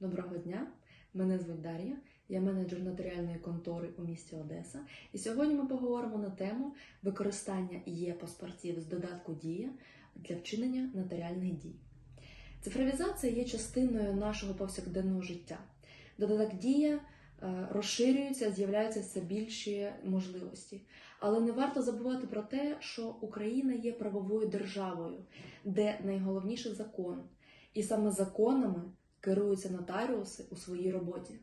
Доброго дня! Мене звуть Дар'я, я менеджер нотаріальної контори у місті Одеса. І сьогодні ми поговоримо на тему використання є-паспортів з додатку Дія для вчинення нотаріальних дій. Цифровізація є частиною нашого повсякденного життя. Додаток Дія е, розширюється, з'являються все більші можливості. Але не варто забувати про те, що Україна є правовою державою, де найголовніше закон. І саме законами керуються нотаріуси у своїй роботі.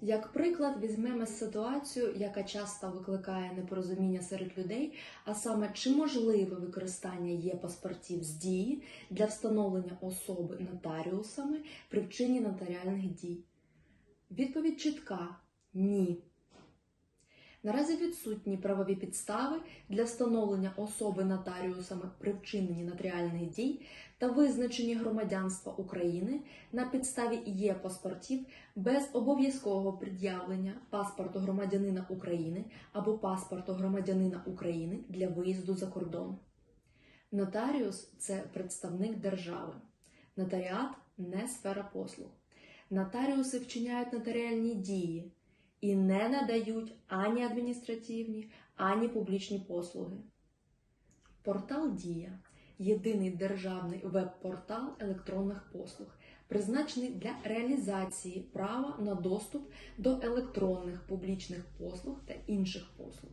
Як приклад, візьмемо ситуацію, яка часто викликає непорозуміння серед людей, а саме чи можливе використання є паспортів з дії для встановлення особи нотаріусами при вчиненні нотаріальних дій. Відповідь чітка ні. Наразі відсутні правові підстави для встановлення особи нотаріусами при вчиненні нотаріальних дій та визначенні громадянства України на підставі є паспортів без обов'язкового пред'явлення паспорту громадянина України або паспорту громадянина України для виїзду за кордон. Нотаріус це представник держави. Нотаріат не сфера послуг. Нотаріуси вчиняють нотаріальні дії і не надають ані адміністративні, ані публічні послуги. Портал Дія єдиний державний веб-портал електронних послуг, призначений для реалізації права на доступ до електронних публічних послуг та інших послуг.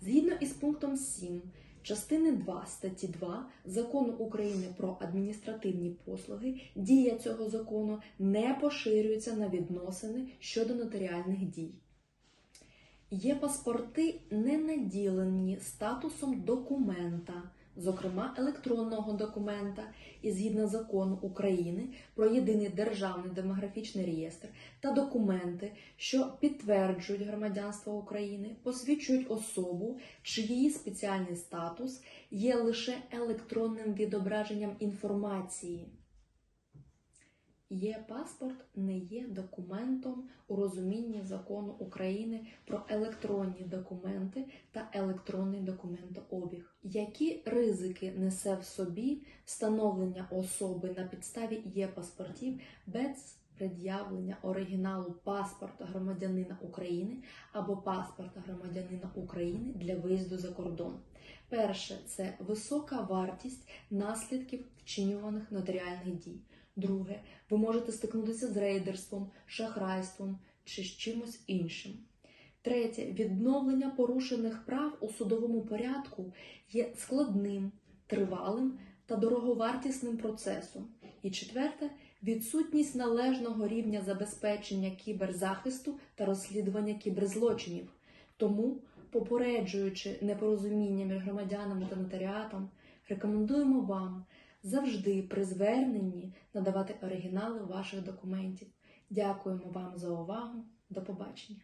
Згідно із пунктом 7 частини 2 статті 2 Закону України про адміністративні послуги, дія цього закону не поширюється на відносини щодо нотаріальних дій. Є паспорти не наділені статусом документа, зокрема електронного документа, і згідно закону України про єдиний державний демографічний реєстр та документи, що підтверджують громадянство України, посвідчують особу, чи її спеціальний статус є лише електронним відображенням інформації. Є паспорт не є документом у розумінні закону України про електронні документи та електронний документообіг. Які ризики несе в собі встановлення особи на підставі є паспортів без пред'явлення оригіналу паспорта громадянина України або паспорта громадянина України для виїзду за кордон? Перше це висока вартість наслідків вчинюваних нотаріальних дій. Друге, ви можете стикнутися з рейдерством, шахрайством чи з чимось іншим. Третє, відновлення порушених прав у судовому порядку є складним, тривалим та дороговартісним процесом. І четверте, відсутність належного рівня забезпечення кіберзахисту та розслідування кіберзлочинів. Тому, попереджуючи непорозуміння між громадянами та нотаріатом, рекомендуємо вам завжди при зверненні надавати оригінали ваших документів. Дякуємо вам за увагу. До побачення!